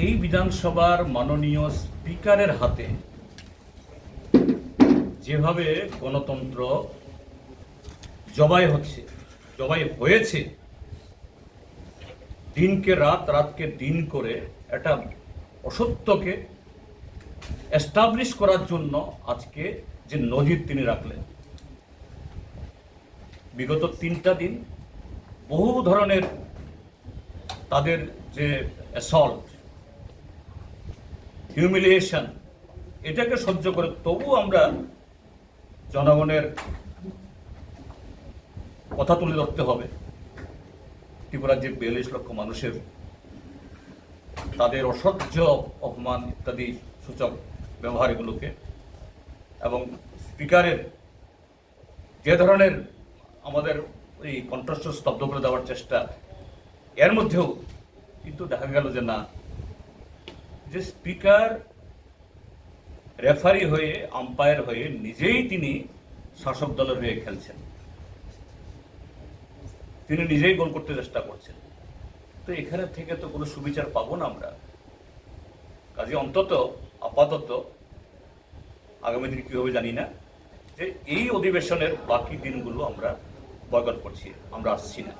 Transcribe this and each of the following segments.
এই বিধানসভার মাননীয় স্পিকারের হাতে যেভাবে গণতন্ত্র জবাই হচ্ছে, জবাই হয়েছে, দিনকে রাত, রাতকে দিন করে একটা অসত্যকে এস্টাবলিশ করার জন্য আজকে যে নজির তিনি রাখলেন। বিগত তিনটা দিন বহু ধরনের তাদের যে অ্যাসল্ট হিউমিলিয়েশন এটাকে সহ্য করে তবু আমরা জনগণের কথা তুলে ধরতে হবে। ত্রিপুরার যে বিয়াল্লিশ লক্ষ মানুষের তাদের অসহ্য অপমান ইত্যাদি সূচক ব্যবহার এগুলোকে এবং স্পিকারের যে ধরনের আমাদের এই কণ্ঠস্থ স্তব্ধ করে দেওয়ার চেষ্টা, এর মধ্যেও কিন্তু দেখা গেল যে না যে স্পিকার, রেফারি হয়ে আম্পায়ার হয়ে নিজেই তিনি শাসক দলের হয়ে খেলছেন। তিনি নিজেই গোল করতে চেষ্টা করছেন। তো এখানে থেকে তো কোনো সুবিচার পাবো না আমরা। কাজে অন্তত, আপাতত, আগামী দিন কী হবে জানি না, যে এই অধিবেশনের বাকি দিনগুলো আমরা বয়কট করছি, আমরা আসছি না।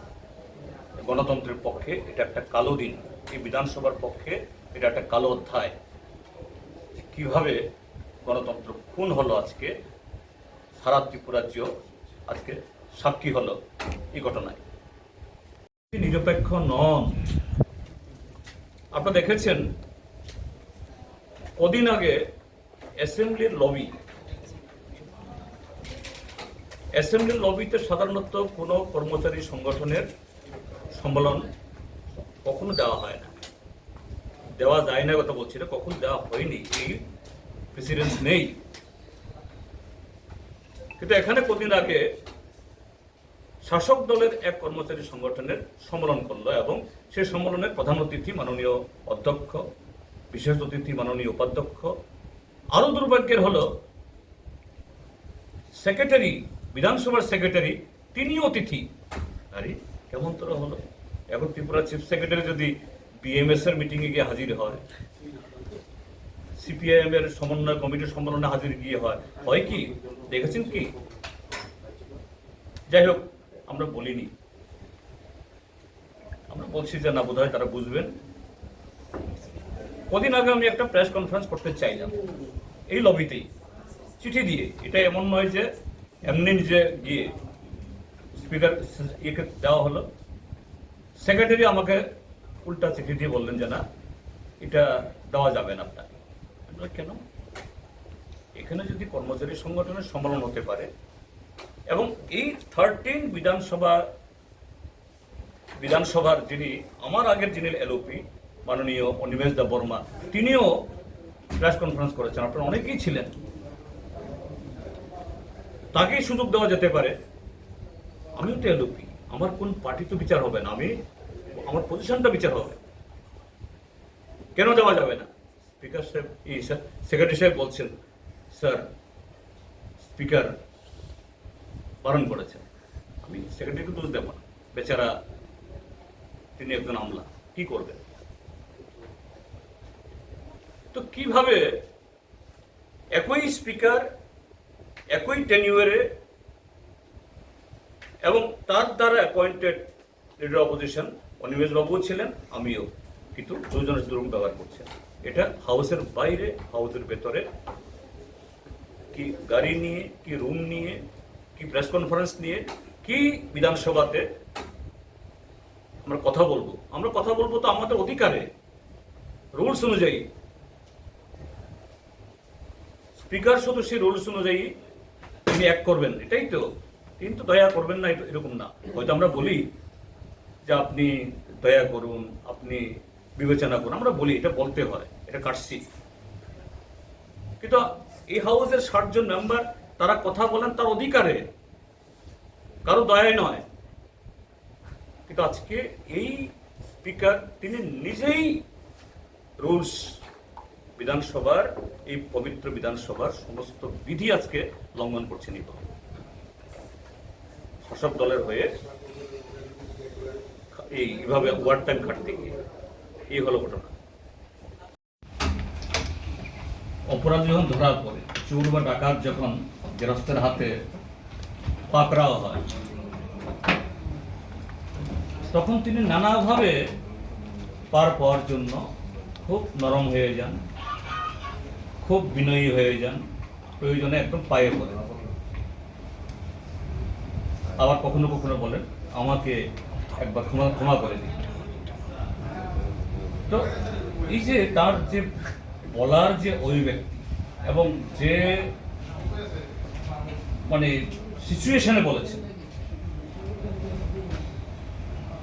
গণতন্ত্রের পক্ষে এটা একটা কালো দিন। এই বিধানসভার পক্ষে এটা একটা কালো অধ্যায়। কীভাবে গণতন্ত্র খুন হলো আজকে, সারা ত্রিপুরাজ্য আজকে সাক্ষী হলো এই ঘটনায়। নিরপেক্ষ নন। আপনারা দেখেছেন, কদিন আগে অ্যাসেম্বলির লবি, অ্যাসেম্বলির লবিতে সাধারণত কোনো কর্মচারী সংগঠনের সম্মেলন কখনো দেওয়া হয় না। দেওয়া যায় না কথা বলছি না, কখনো দেওয়া হয়নি, এই প্রেসিডেন্স নেই। কিন্তু এখানে কদিন আগে শাসক দলের এক কর্মচারী সংগঠনের সম্মেলন করল এবং সেই সম্মেলনের প্রধান অতিথি মাননীয় অধ্যক্ষ, বিশেষ অতিথি মাননীয় উপাধ্যক্ষ। আরও দুর্ভাগ্যের হলো সেক্রেটারি বিধানসভার সেক্রেটারি তিনি অতিথি। আরে, কেমন তোরা হলো? এখন ত্রিপুরা চিফ সেক্রেটারি যদি বিএমএস এর মিটিং এ গিয়ে হাজির হয়। সিপিআইএম এর সমন্বয় কমিটির সম্মেলনে হাজির গিয়ে হয়। হয় কি? দেখেছেন কি? যাই হোক, আমরা বলিনি। আমরা বলছি যে না, বোধহয় তারা বুঝবেন। কদিন আগে আমি একটা প্রেস কনফারেন্স করতে চাইলাম। এই লবিতেই চিঠি দিয়ে। এটা এমন নয় যে এমনি নিজে গিয়ে স্পিকার ইয়েকে দেওয়া হলো। সেক্রেটারি আমাকে উল্টা চিঠি দিয়ে বললেন যে, না, এটা দেওয়া যাবে না আপনাকে। কেন? এখানে যদি কর্মচারী সংগঠনের সম্মেলন হতে পারে এবং এই থার্টিন বিধানসভা, বিধানসভার যিনি, আমার আগের যিনি এলওপি মাননীয় অনিমেষ দা বর্মা, তিনিও প্রেস কনফারেন্স করেছেন। আপনারা অনেকেই ছিলেন। তাকেই সুযোগ দেওয়া যেতে পারে। আমিও তো এলওপি আমার কোন পার্টি তো বিচার হবে না। আমি আমার পজিশনটা বিচার হবে। কেন দেওয়া যাবে না? স্পিকার সাহেব এই সেক্রেটারি সাহেব বলছেন স্যার স্পিকার বারণ করেছেন। আমি সেক্রেটারিকে দোষ দেবো না। বেচারা, তিনি একজন আমলা, কি করবেন তো কীভাবে একই স্পিকার একই টেনিউয়ারে এবং তার দ্বারা অ্যাপয়েন্টেড লিডার অপোজিশন অনিমেষ বাবুও ছিলেন, আমিও। কিন্তু দুজনের দুরকম ব্যবহার করছেন এটা হাউসের বাইরে, হাউসের ভেতরে। কি গাড়ি নিয়ে, কি রুম নিয়ে, কি প্রেস কনফারেন্স নিয়ে, কি বিধানসভাতে আমরা কথা বলব? আমরা কথা বলব তো আমাদের অধিকারে। রুলস অনুযায়ী। স্পিকার শুধু সেই রুলস অনুযায়ী তিনি এক করবেন। এটাই তো। কিন্তু দয়া করবেন না, এরকম না। হয়তো আমরা বলি যে আপনি দয়া করুন, আপনি বিবেচনা করুন। আমরা বলি, এটা বলতে হয়, এটা কাটছি। কিন্তু এই হাউসের ষাটজন মেম্বার, তারা কথা বলেন তার অধিকারে। কারও দয়ায় নয়। কিন্তু আজকে এই স্পিকার, তিনি নিজেই রুলস বিধানসভার, এই পবিত্র বিধানসভার সমস্ত বিধি আজকে লঙ্ঘন করছেন এই। শাসক দলের হয়ে এইভাবে ওয়ার টাইম খাটতে গিয়ে এই হলো ঘটনা। অপরাধ যখন ধরা পড়ে চোর বা ডাকাত যখন গেরস্তের হাতে পাকড়াও হয়, তখন তিনি নানাভাবে পার পাওয়ার জন্য খুব নরম হয়ে যান, খুব বিনয়ী হয়ে যান, প্রয়োজনে একদম পায়ে পড়ে আবার কখনো কখনো বলেন, আমাকে একবার ক্ষমা ক্ষমা করে দিন তো এই যে তার যে বলার যে অভিব্যক্তি এবং যে মানে সিচুয়েশনে বলেছেন,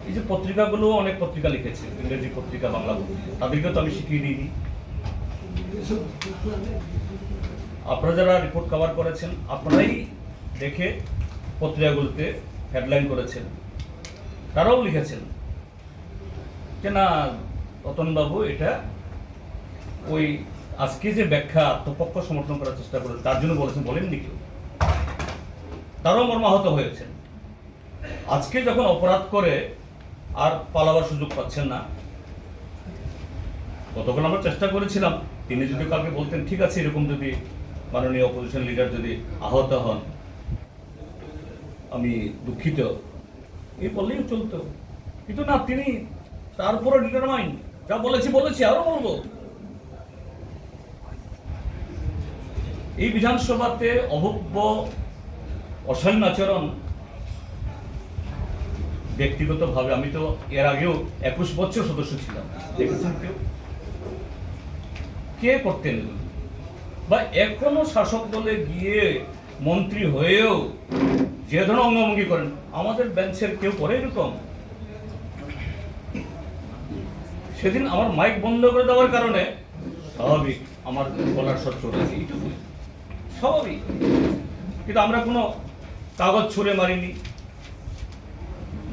এই যে পত্রিকাগুলো অনেক পত্রিকা লিখেছে, ইংরেজি পত্রিকা, বাংলা পত্রিকা, তাদেরকেও তো আমি শিখিয়ে দিইনি আপনারা যারা রিপোর্ট কভার করেছেন, আপনারাই দেখে পত্রিকাগুলোতে হেডলাইন করেছেন। তারাও লিখেছেন। যে না রতনবাবু, এটা ওই আজকে যে ব্যাখ্যা আত্মপক্ষ সমর্থন করার চেষ্টা করে তার জন্য বলেছেন, বলেননি কেউ। তারাও মর্মাহত হয়েছেন। আজকে যখন অপরাধ করে আর পালাবার সুযোগ পাচ্ছেন না গতকাল আমরা চেষ্টা করেছিলাম, তিনি যদি কাউকে বলতেন, ঠিক আছে, এরকম যদি মাননীয় অপোজিশন লিডার যদি আহত হন, আমি দুঃখিত। এই বললেই চলতো। কিন্তু না, তিনি তারপরে ডিটারমাইন যা বলেছি বলেছি আরও বলব। এই বিধানসভাতে অভব্য অসৈন্য আচরণ ব্যক্তিগতভাবে আমি তো এর আগেও একুশ বছর সদস্য ছিলাম। দেখেছেন কেউ? কে করতেন? বা এখনও শাসক দলে গিয়ে মন্ত্রী হয়েও যে ধরনের অঙ্গভঙ্গি করেন, আমাদের বেঞ্চের কেউ করে এরকম? সেদিন আমার মাইক বন্ধ করে দেওয়ার কারণে স্বাভাবিক আমার গলার স্বর চলে স্বাভাবিক। কিন্তু আমরা কোনো কাগজ ছুঁড়ে মারিনি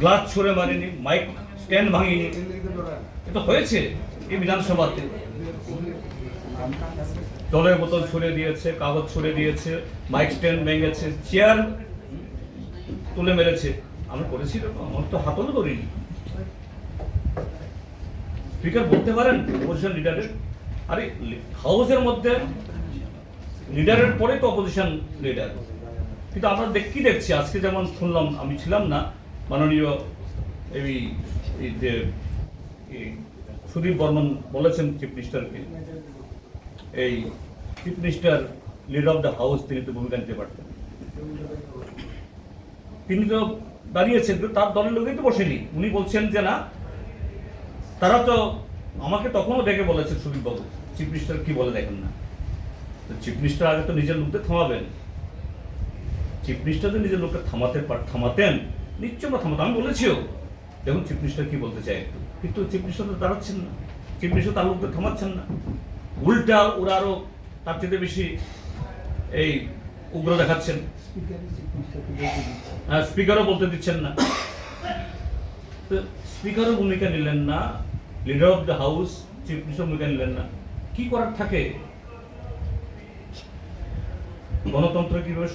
গ্লাস ছুঁড়ে মারিনি মাইক স্ট্যান্ড ভাঙিনি। এটা হয়েছে এই বিধানসভাতে। জলের বোতল ছুঁড়ে দিয়েছে, কাগজ ছুঁড়ে দিয়েছে মাইক স্ট্যান্ড ভেঙেছে চেয়ার তুলে মেরেছে। আমি করেছি আমার তো হাতলও করিনি স্পিকার বলতে পারেন অপোজিশন লিডারের আরে হাউসের মধ্যে লিডারের পরে তো অপোজিশন লিডার কিন্তু আমরা দেখ, কি দেখছি? আজকে যেমন শুনলাম, আমি ছিলাম না, মাননীয় এই যে সুদীপ বর্মন বলেছেন চিফ মিনিস্টারকে এই chief minister leader of the house তিনি তো ভূমিকা নিতে পারতেন। তিনি তো দাঁড়িয়েছেন কিন্তু তার দলের লোকই তো বসেনি। উনি বলছেন যে না, তারা তো আমাকে তখনও ডেকে বলেছে সুদীপ বাবু চিফ মিনিস্টার কি বলে দেখেন না। তো চিফ মিনিস্টার আগে তো নিজের লোকদের থামাবেন। চিফ মিনিস্টার যদি নিজের লোককে থামাতে পার- থামাতেন নিশ্চয় আমরা থামাতাম। আমি বলেছিও, দেখুন চিফ মিনিস্টার কি বলতে চাই একটু। কিন্তু চিফ মিনিস্টার তো দাঁড়াচ্ছেন না। চিফ মিনিস্টার তার লোকদের থামাচ্ছেন না। উল্টা ওরা আরও তার চেয়ে বেশি এই উগ্র দেখাচ্ছেন। হ্যাঁ স্পিকারও বলতে দিচ্ছেন না। স্পিকারও ভূমিকা নিলেন না leader of the house chief minister ভূমিকা নিলেন না। কি করার থাকে? গণতন্ত্র কীভাবে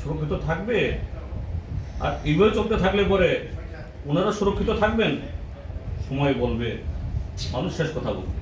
সুরক্ষিত থাকবে? আর এইভাবে চলতে থাকলে পরে ওনারা সুরক্ষিত থাকবেন? সময় বলবে। মানুষ শেষ কথা বলবে।